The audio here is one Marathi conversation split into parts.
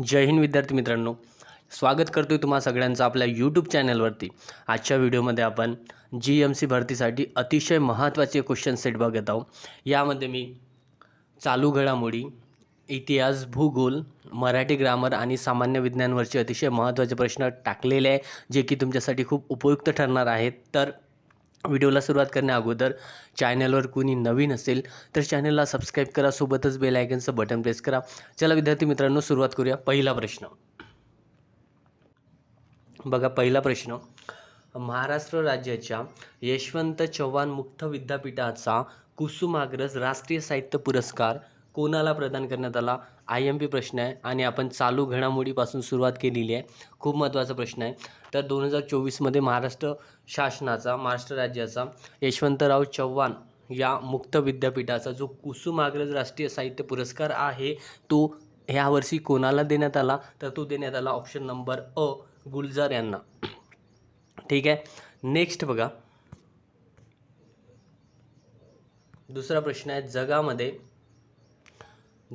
जय हिंद विद्यार्थी मित्रांनो. स्वागत करतो आहे तुम्हा सगळ्यांचं आपल्या यूट्यूब चॅनलवरती आजच्या व्हिडिओमध्ये आपण जी एम सी भरतीसाठी अतिशय महत्त्वाचे क्वेश्चन सेट बघत आहोत. यामध्ये मी चालू घडामोडी इतिहास भूगोल मराठी ग्रामर आणि सामान्य विज्ञानवरचे अतिशय महत्त्वाचे प्रश्न टाकलेले आहे जे की तुमच्यासाठी खूप उपयुक्त ठरणार आहेत. तर व्हिडिओला सुरुवात करण्या अगोदर चॅनलवर कुणी नवीन असेल तर चॅनलला सबस्क्राईब करा सोबतच बेल आयकनचं बटन प्रेस करा. चला विद्यार्थी मित्रांनो सुरुवात करूया. पहिला प्रश्न. बघा पहिला प्रश्न. महाराष्ट्र राज्याच्या यशवंत चव्हाण मुक्त विद्यापीठाचा कुसुमाग्रज राष्ट्रीय साहित्य पुरस्कार कोणाला प्रदान करण्यात आला? आय एम पी प्रश्न आहे आणि आपण चालू घडामोडीपासून सुरुवात केलेली आहे. खूप महत्त्वाचा प्रश्न आहे. तर दोन हजार चोवीसमध्ये महाराष्ट्र शासनाचा महाराष्ट्र राज्याचा यशवंतराव चव्हाण या मुक्त विद्यापीठाचा जो कुसुमाग्रज राष्ट्रीय साहित्य पुरस्कार आहे तो ह्या वर्षी कोणाला देण्यात आला? तर तो देण्यात आला ऑप्शन नंबर अ गुलजार यांना. ठीक आहे? नेक्स्ट बघा. दुसरा प्रश्न आहे जगामध्ये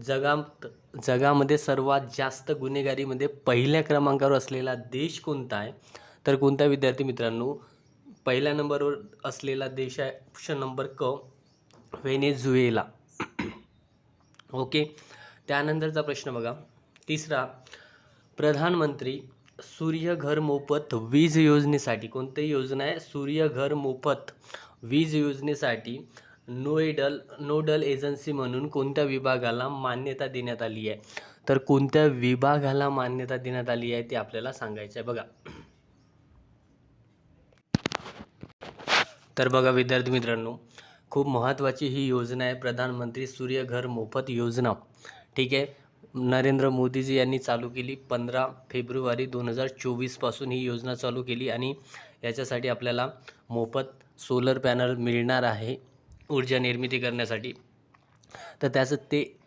जगात जगामध्ये सर्वात जास्त गुन्हेगारीमध्ये पहिल्या क्रमांकावर असलेला देश कोणता आहे? तर कोणता विद्यार्थी मित्रांनो पहिल्या नंबरवर असलेला देश आहे ऑप्शन नंबर क व्हेनेझुएला. ओके? त्यानंतरचा प्रश्न बघा. तिसरा प्रधानमंत्री सूर्यघर मोफत वीज योजनेसाठी कोणती योजना आहे? सूर्यघर मोफत वीज योजनेसाठी नोएडल नोडल एजन्सी म्हणून कोणत्या विभागाला मान्यता देण्यात आली आहे? तर कोणत्या विभागाला मान्यता देण्यात आली आहे ते आपल्याला सांगायचं आहे बघा. तर बघा विद्यार्थी मित्रांनो खूप महत्त्वाची ही योजना आहे प्रधानमंत्री सूर्यघर मोफत योजना. ठीक आहे? नरेंद्र मोदीजी यांनी चालू केली पंधरा फेब्रुवारी दोन हजार चोवीसपासून ही योजना चालू केली आणि याच्यासाठी आपल्याला मोफत सोलर पॅनल मिळणार आहे. ऊर्जा निर्मिती करण्यासाठी. तर त्याचं ते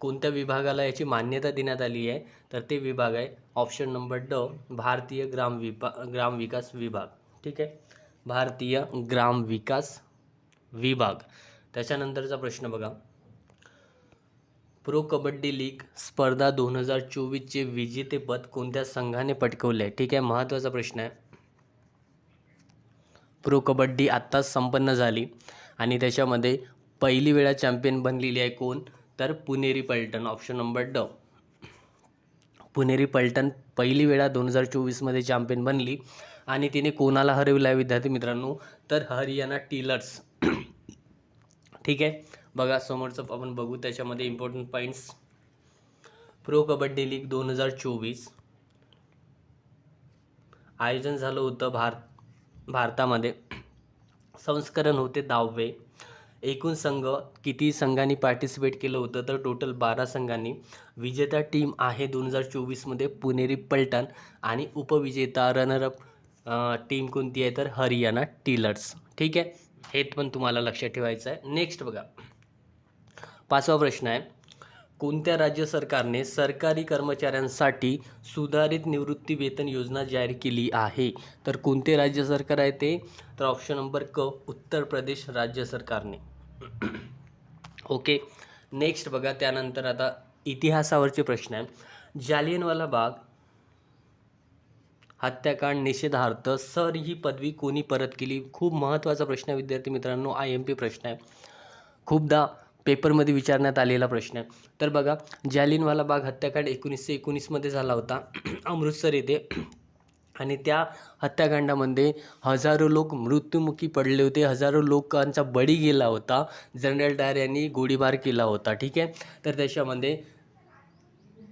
कोणत्या विभागाला याची मान्यता देण्यात आली आहे? तर ते विभाग आहे ऑप्शन नंबर ड भारतीय ग्राम विभा ग्राम विकास विभाग. ठीक आहे? भारतीय ग्राम विकास विभाग. त्याच्यानंतरचा प्रश्न बघा. प्रो कबड्डी लीग स्पर्धा दोन हजार चोवीसचे विजेतेपद कोणत्या संघाने पटकवले आहे? ठीक आहे? महत्त्वाचा प्रश्न आहे. प्रो कबड्डी आत्ताच संपन्न झाली. आणि त्याच्यामध्ये पहिली वेळा चॅम्पियन बनलेली आहे कोण? तर पुणेरी पलटण ऑप्शन नंबर ड पुणेरी पलटण पहिली वेळा दोन हजार चोवीसमध्ये चॅम्पियन बनली आणि तिने कोणाला हरविलं आहे विद्यार्थी मित्रांनो? तर हरियाणा टीलर्स ठीक आहे? बघा समोरचं आपण बघू त्याच्यामध्ये important points pro kabaddi league दोन हजार चोवीस. आयोजन झालं होतं भार भारतामध्ये. संस्करण होते दहावे. एकूण संघ किती संघांनी पार्टिसिपेट केलं होतं? तर टोटल बारा संघांनी. विजेता टीम आहे दोन हजार चोवीसमध्ये पुणेरी पलटण आणि उपविजेता रनरअप टीम कोणती आहे? तर हरियाणा टीलर्स. ठीक आहे? हे पण तुम्हाला लक्षात ठेवायचं आहे. नेक्स्ट बघा. पाचवा प्रश्न आहे. कोणत्या राज्य सरकारने सरकारी कर्मचाऱ्यांसाठी सुधारित निवृत्ती वेतन योजना जाहीर केली आहे? तर कोणते राज्य सरकार आहे ते? तर ऑप्शन नंबर क उत्तर प्रदेश राज्य सरकारने. ओके नेक्स्ट बघा त्यानंतर आता इतिहासावरचे प्रश्न आहे. जालियनवाला बाग हत्याकांड निषेधार्थ सर ही पदवी कोणी परत केली? खूप महत्त्वाचा प्रश्न आहे विद्यार्थी मित्रांनो. आय एम पी प्रश्न आहे. खूपदा पेपरमध्ये विचारण्यात आलेला प्रश्न. आहे तर बघा जालियनवाला बाग हत्याकांड एकोणीसशे एकोणीसमध्ये झाला होता. अमृतसर येथे. आणि त्या हत्याकांडामध्ये हजारो लोक मृत्युमुखी पडले होते. हजारो लोकांचा बळी गेला होता. जनरल डायर यांनी गोळीबार केला होता. ठीक आहे? तर त्याच्यामध्ये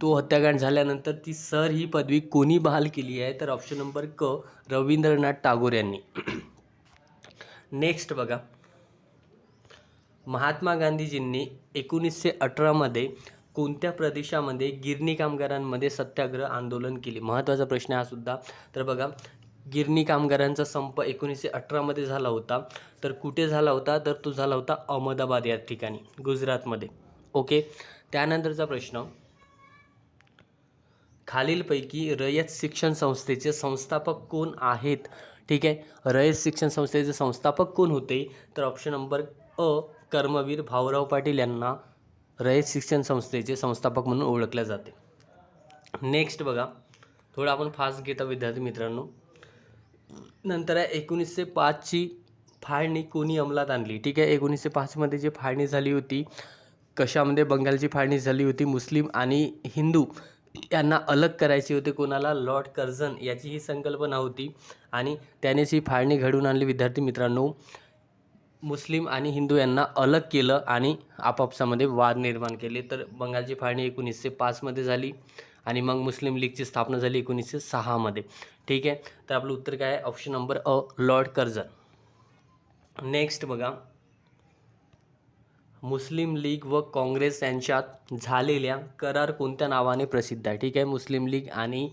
तो हत्याकांड झाल्यानंतर ती सर ही पदवी कोणी बहाल केली आहे? तर ऑप्शन नंबर क रवींद्रनाथ टागोर यांनी. नेक्स्ट बघा. महात्मा गांधीजींनी एकोणीसशे अठरामध्ये कोणत्या प्रदेशामध्ये गिरणी कामगारांमध्ये सत्याग्रह आंदोलन केले? महत्त्वाचा प्रश्न हा सुद्धा. तर बघा गिरणी कामगारांचा संप एकोणीसशे अठरामध्ये झाला होता. तर कुठे झाला होता? तर तो झाला होता अहमदाबाद या ठिकाणी गुजरातमध्ये. ओके? त्यानंतरचा प्रश्न. खालीलपैकी रयत शिक्षण संस्थेचे संस्थापक कोण आहेत? ठीक आहे. रयत शिक्षण संस्थेचे संस्थापक कोण होते? तर ऑप्शन नंबर अ कर्मवीर भाऊराव पाटील यांना रयत शिक्षण संस्थेचे संस्थापक म्हणून ओळखले जाते. नेक्स्ट बघा. थोडं आपण फास्ट घेता विद्यार्थी मित्रांनो. नंतर आहे एकोणीसशे पाचची फाळणी कोणी अंमलात आणली? ठीक आहे एकोणीसशे पाचमध्ये जी फाळणी झाली होती कशामध्ये बंगालची फाळणी झाली होती मुस्लिम आणि हिंदू यांना अलग करायची होती कोणाला? लॉर्ड कर्झन याची ही संकल्पना होती. आणि त्यानेच ही फाळणी घडवून आणली विद्यार्थी मित्रांनो. मुस्लिम आणि हिंदू यांना अलग केलं आणि आपापसामध्ये वाद निर्माण केले. तर बंगालची फाळणी एकोणीसशे पाचमध्ये झाली आणि मग मुस्लिम लीगची स्थापना झाली एकोणीसशे सहामध्ये ठीक आहे? तर आपलं उत्तर काय आहे? ऑप्शन नंबर अ लॉर्ड कर्जन नेक्स्ट बघा. मुस्लिम लीग व काँग्रेस यांच्यात झालेल्या करार कोणत्या नावाने प्रसिद्ध आहे? ठीक आहे? मुस्लिम लीग आणि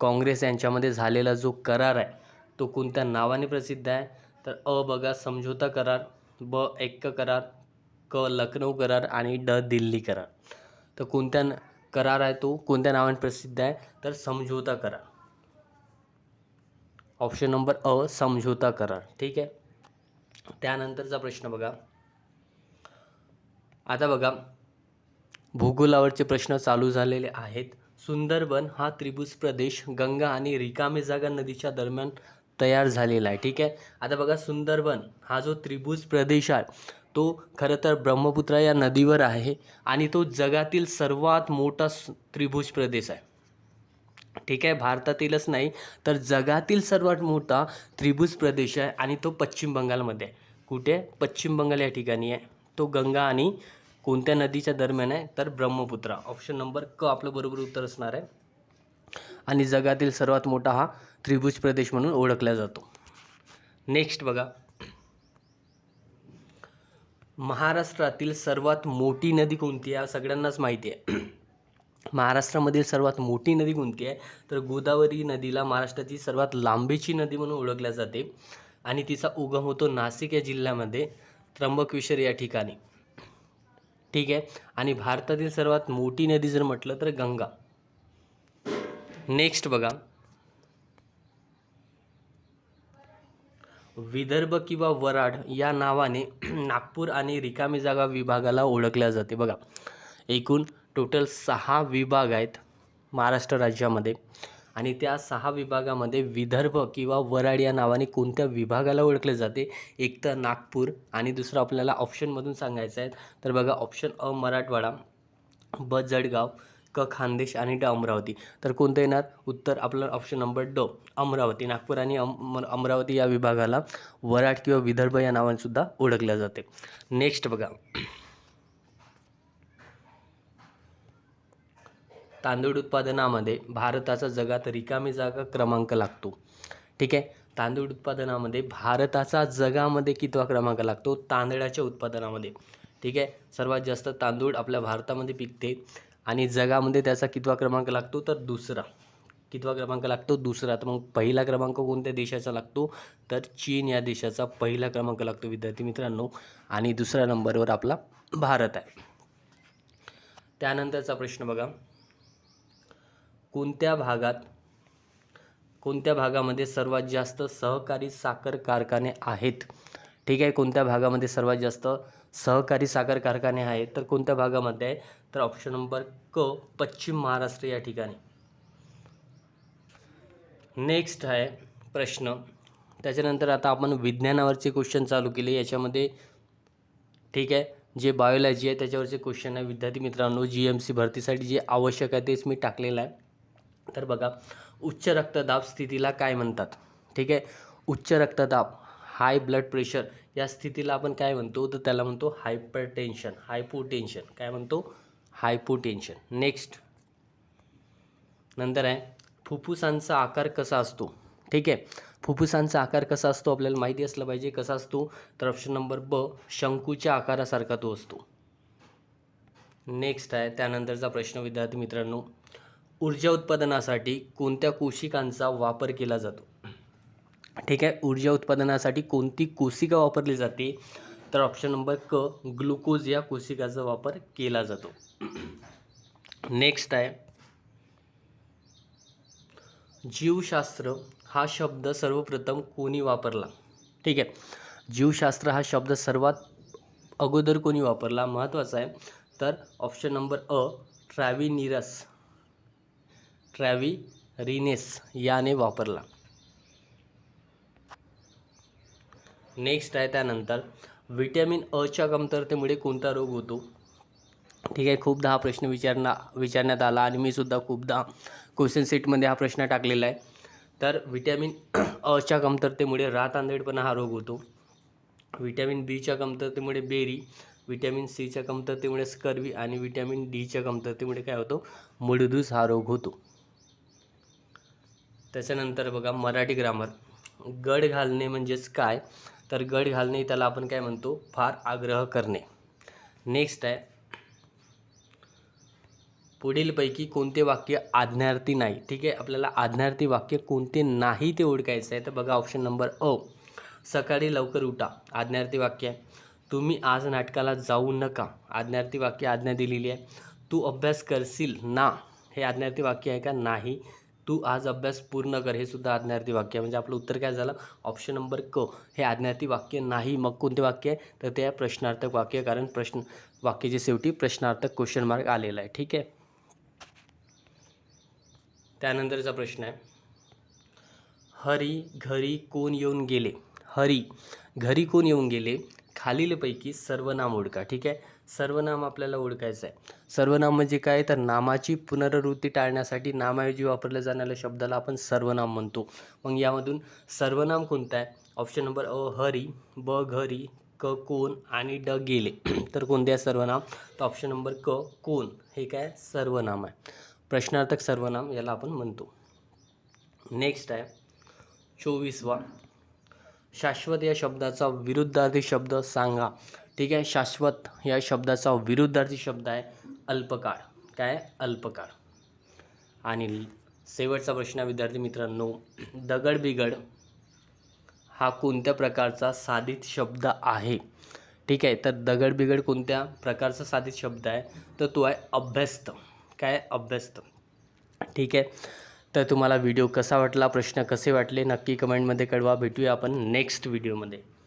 काँग्रेस यांच्यामध्ये झालेला जो करार आहे तो कोणत्या नावाने प्रसिद्ध आहे? तर अ बघा समझोता करार ब एक्क करार क लखनौ करार आणि ड दिल्ली करार. तर कोणत्या करार आहे तो? कोणत्या नावाने प्रसिद्ध आहे? तर समझोता करार. ऑप्शन नंबर अ समझोता करार. ठीक आहे? त्यानंतरचा प्रश्न बघा. आता बघा भूगोलावरचे प्रश्न चालू झालेले आहेत. सुंदरबन हा त्रिभुज प्रदेश गंगा आणि रिकामी जागा नदीच्या दरम्यान तयार झालेला आहे. ठीक आहे? आता बघा सुंदरबन हा जो त्रिभुज प्रदेश आहे तो खरं तर ब्रह्मपुत्रा या नदीवर आहे आणि तो जगातील सर्वात मोठा त्रिभुज प्रदेश आहे. ठीक आहे? भारतातीलच नाही तर जगातील सर्वात मोठा त्रिभुज प्रदेश आहे आणि तो पश्चिम बंगालमध्ये आहे. कुठे? पश्चिम बंगाल या ठिकाणी आहे. तो गंगा आणि कोणत्या नदीच्या दरम्यान आहे? तर ब्रह्मपुत्रा. ऑप्शन नंबर क आपलं बरोबर उत्तर असणार आहे. आणि जगातील सर्वात मोठा हा त्रिभुज प्रदेश म्हणून ओळखला जातो. नेक्स्ट बघा. महाराष्ट्रातील सर्वात मोठी नदी कोणती आहे? सगळ्यांनाच माहिती आहे. महाराष्ट्रामधील सर्वात मोठी नदी कोणती आहे? तर गोदावरी नदीला महाराष्ट्राची सर्वात लांबीची नदी म्हणून ओळखल्या जाते. आणि तिचा उगम होतो नाशिक या जिल्ह्यामध्ये त्र्यंबकेश्वर या ठिकाणी. ठीक आहे? आणि भारतातील सर्वात मोठी नदी जर म्हटलं तर गंगा. नेक्स्ट बघा. विदर्भ किंवा वराड या नावाने नागपूर आणि रिकामी जागा विभागाला ओळखल्या जाते. बघा एकूण टोटल सहा विभाग आहेत महाराष्ट्र राज्यामध्ये आणि त्या सहा विभागामध्ये विदर्भ किंवा वराड या नावाने कोणत्या विभागाला ओळखले जाते? एक तर नागपूर आणि दुसरं आपल्याला ऑप्शनमधून सांगायचं आहे. तर बघा ऑप्शन अ मराठवाडा ब जळगाव क खानदेश आणि ड अमरावती. तर कोणतं येणार? उत्तर आपलं ऑप्शन नंबर ड अमरावती. नागपूर आणि अम अमरावती या विभागाला वराड किंवा विदर्भ या नावाने सुद्धा ओळखल्या जाते. नेक्स्ट बघा. तांदूळ उत्पादनामध्ये भारताचा जगात रिकामी जागा क्रमांक लागतो. ठीक आहे? तांदूळ उत्पादनामध्ये भारताचा जगामध्ये कितवा क्रमांक लागतो? तांदळाच्या उत्पादनामध्ये. ठीक आहे? सर्वात जास्त तांदूळ आपल्या भारतामध्ये पिकते. आणि जगामध्ये त्याचा कितवा क्रमांक लागतो तर दुसरा. कितवा क्रमांक लागतो? दुसरा. तर मग पहिला क्रमांक कोणत्या देशाचा लागतो? तर चीन या देशाचा पहिला क्रमांक लागतो विद्यार्थी मित्रांनो. आणि दुसऱ्या नंबरवर आपला भारत आहे. त्यानंतरचा प्रश्न बघा. कोणत्या भागात कोणत्या भागामध्ये सर्वात जास्त सहकारी साखर कारखाने आहेत? ठीक आहे कोणत्या भागामध्ये सर्वात जास्त सहकारी साखर कारखाने आहेत तर कोणत्या भागामध्ये आहे तर ऑप्शन नंबर क पश्चिम महाराष्ट्र या ठिकाणी. नेक्स्ट आहे प्रश्न. त्याच्यानंतर आता आपण विज्ञानावरचे क्वेश्चन चालू केले. याच्यामध्ये ठीक आहे जे बायोलॉजी आहे त्याच्यावरचे क्वेश्चन आहे. विद्यार्थी मित्रांनो जी एम सी भरतीसाठी जे आवश्यक आहे तेच मी टाकलेलं आहे. तर बघा उच्च रक्तदाब स्थितीला काय म्हणतात? ठीक आहे उच्च रक्तदाब. हाय ब्लड प्रेशर या स्थितीला आपण काय म्हणतो? तर त्याला म्हणतो हायपर टेन्शन हायपोटेन्शन काय म्हणतो? हायपोटेन्शन नेक्स्ट नंतर आहे फुफ्फुसांचा आकार कसा असतो? ठीक आहे. फुफ्फुसांचा आकार कसा असतो? आपल्याला माहिती असलं पाहिजे. कसा असतो? तर ऑप्शन नंबर ब शंकूच्या आकारासारखा तो असतो. नेक्स्ट आहे त्यानंतरचा प्रश्न विद्यार्थी मित्रांनो. ऊर्जा उत्पादनासाठी कोणत्या कोशिकांचा वापर केला जातो? ठीक आहे? ऊर्जा उत्पादनासाठी कोणती कोशिका वापरली जाते? तर ऑप्शन नंबर क ग्लुकोज या कोशिकाचा वापर केला जातो. नेक्स्ट आहे. जीवशास्त्र हा शब्द सर्वप्रथम कोणी वापरला? ठीक आहे. जीवशास्त्र हा शब्द सर्वात अगोदर कोणी वापरला? महत्त्वाचा आहे. तर ऑप्शन नंबर अ ट्रॅव्हिनिरस. ट्रॅव्हिरिनेस याने वापरला. नेक्स्ट आहे त्यानंतर विटॅमिन अच्या कमतरतेमुळे कोणता रोग होतो? ठीक आहे खूपदा हा प्रश्न विचारणा विचारण्यात आला आणि मी सुद्धा खूपदा क्वेश्चन सेटमध्ये हा प्रश्न टाकलेला आहे. तर विटॅमिन अच्या कमतरतेमुळे रात आंधळेपणा हा रोग होतो. विटॅमिन बीच्या कमतरतेमुळे बेरी व्हिटॅमिन सीच्या कमतरतेमुळे स्कर्वी आणि विटॅमिन डीच्या कमतरतेमुळे काय होतो? मुडदूस हा रोग होतो. त्याच्यानंतर बघा मराठी ग्रामर गड घालणे म्हणजेच काय? तर गड घालणे त्याला आपण काय म्हणतो? फार आग्रह करणे. नेक्स्ट आहे. पुढीलपैकी कोणते वाक्य आज्ञार्थी नाही? ठीक आहे? आपल्याला आज्ञार्थी वाक्य कोणते नाही ते ओळखायचं आहे. तर बघा ऑप्शन नंबर अ. सकाळी लवकर उठा. आज्ञार्थी वाक्य आहे. तुम्ही आज नाटकाला जाऊ नका. आज्ञार्थी वाक्य आज्ञा दिलेली आहे. तू अभ्यास करशील ना? हे आज्ञार्थी वाक्य आहे का? नाही. तू आज अभ्यास पूर्ण कर हे सुद्धा आज्ञार्थी वाक्य आहे. म्हणजे आपलं उत्तर काय झालं? ऑप्शन नंबर क हे आज्ञार्थी वाक्य नाही. मग कोणते वाक्य आहे? तर ते आहे प्रश्नार्थक वाक्य कारण प्रश्न वाक्याच्या शेवटी प्रश्नार्थक क्वेश्चन मार्क आलेला आहे. ठीक आहे? त्यानंतरचा प्रश्न आहे. हरी घरी कोण येऊन गेले? हरी घरी कोण येऊन गेले? खालीलपैकी सर्वनाम ओळखा. ठीक आहे? सर्वनाम आपल्याला ओळखायचं आहे. सर्वनाम म्हणजे काय? तर नामाची पुनरावृत्ती टाळण्यासाठी नामाऐवजी वापरल्या जाणाऱ्या शब्दाला आपण सर्वनाम म्हणतो. मग यामधून सर्वनाम कोणतं आहे? ऑप्शन नंबर अ हरी ब घरी क कोण आणि ड गेले. तर कोणते आहे सर्वनाम? तर ऑप्शन नंबर क कोण. हे काय? सर्वनाम आहे. प्रश्नार्थक सर्वनाम याला आपण म्हणतो. नेक्स्ट आहे. चोवीसवा. शाश्वत या शब्दाचा विरुद्धार्थी शब्द सांगा. ठीक आहे? शाश्वत या शब्दाचा विरुद्धार्थी शब्द आहे अल्पकाळ. काय? अल्पकाळ. आणि शेवटचा प्रश्न विद्यार्थी मित्रांनो दगड बिगड हा कोणत्या प्रकारचा साधित शब्द आहे? ठीक आहे तर दगड बिगड कोणत्या प्रकारचा साधित शब्द आहे? तर तो आहे अभ्यस्त. काय? आहे? अभ्यस्त. ठीक आहे? तर तुम्हाला व्हिडिओ कसा वाटला? प्रश्न कसे वाटले? नक्की कमेंटमध्ये कळवा. भेटूया आपण नेक्स्ट व्हिडिओमध्ये.